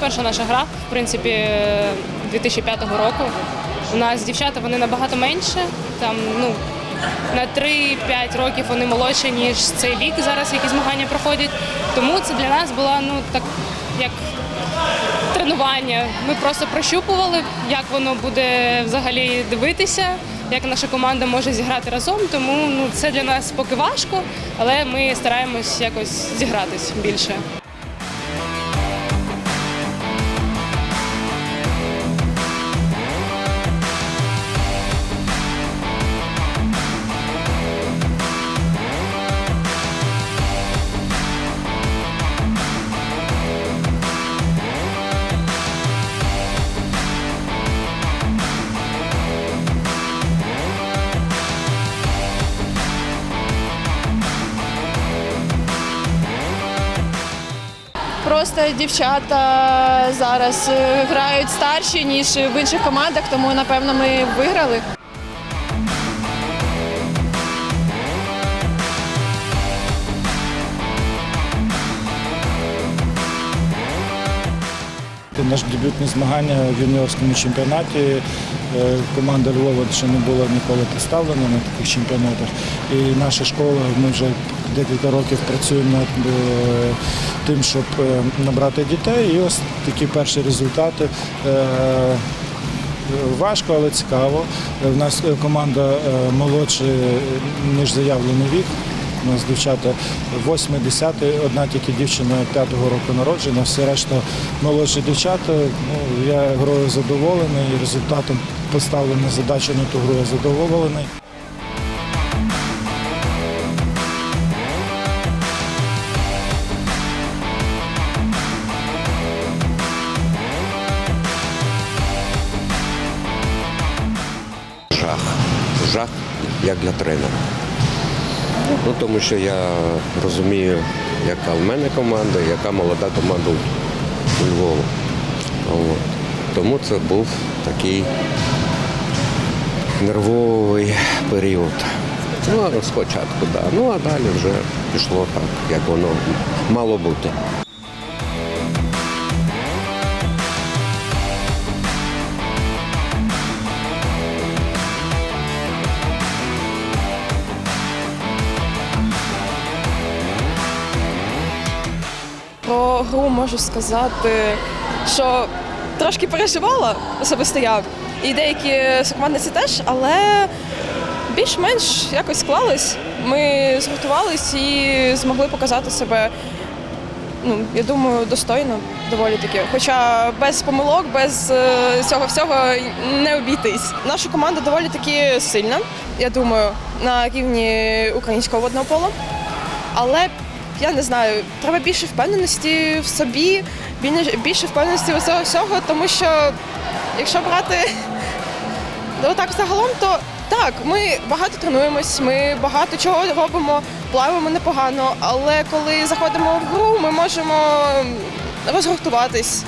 перша наша гра, в принципі, е, 2005 року. У нас дівчата вони набагато менше, там ну на 3-5 років вони молодші, ніж цей вік зараз, які змагання проходять. Тому це для нас було ну так як тренування. Ми просто прощупували, як воно буде взагалі дивитися, як наша команда може зіграти разом. Тому ну це для нас поки важко, але ми стараємось якось зігратись більше. Просто дівчата зараз е, грають старші, ніж в інших командах, тому напевно ми виграли. Наш дебютні змагання в юніорському чемпіонаті. Е, Команда Львова ще не була ніколи представлена на таких чемпіонатах. І наша школа, ми вже декілька років працюємо над е, тим, щоб е, набрати дітей. І ось такі перші результати. Важко, але цікаво. У нас команда молодша, ніж заявлений вік. У нас дівчата 8, 10, одна тільки дівчина 5-го року народжена, всі решта молодші дівчата. Ну, я грою задоволений, результатом поставлена задача на ту гру я задоволений. жах. Жах як для тренера. Ну, тому що я розумію, яка в мене команда, яка молода команда у- Львову. От. Тому це був такий нервовий період. Ну, спочатку, так. Да. Ну, а далі вже пішло так, як воно мало бути. Гру можу сказати, що трошки переживала особисто я. І деякі сукманниці теж, але більш-менш якось склалось. Ми згуртувались і змогли показати себе, ну, я думаю, достойно доволі таки. Хоча без помилок, без е, цього всього не обійтись. Наша команда доволі таки сильна, я думаю, на рівні українського водного пола. Але я не знаю, треба більше впевненості в собі, більше- впевненості усього всього, тому що якщо брати ну, загалом, то так, ми багато тренуємось, ми багато чого робимо, плаваємо непогано, але коли заходимо в гру, ми можемо розгуртуватись,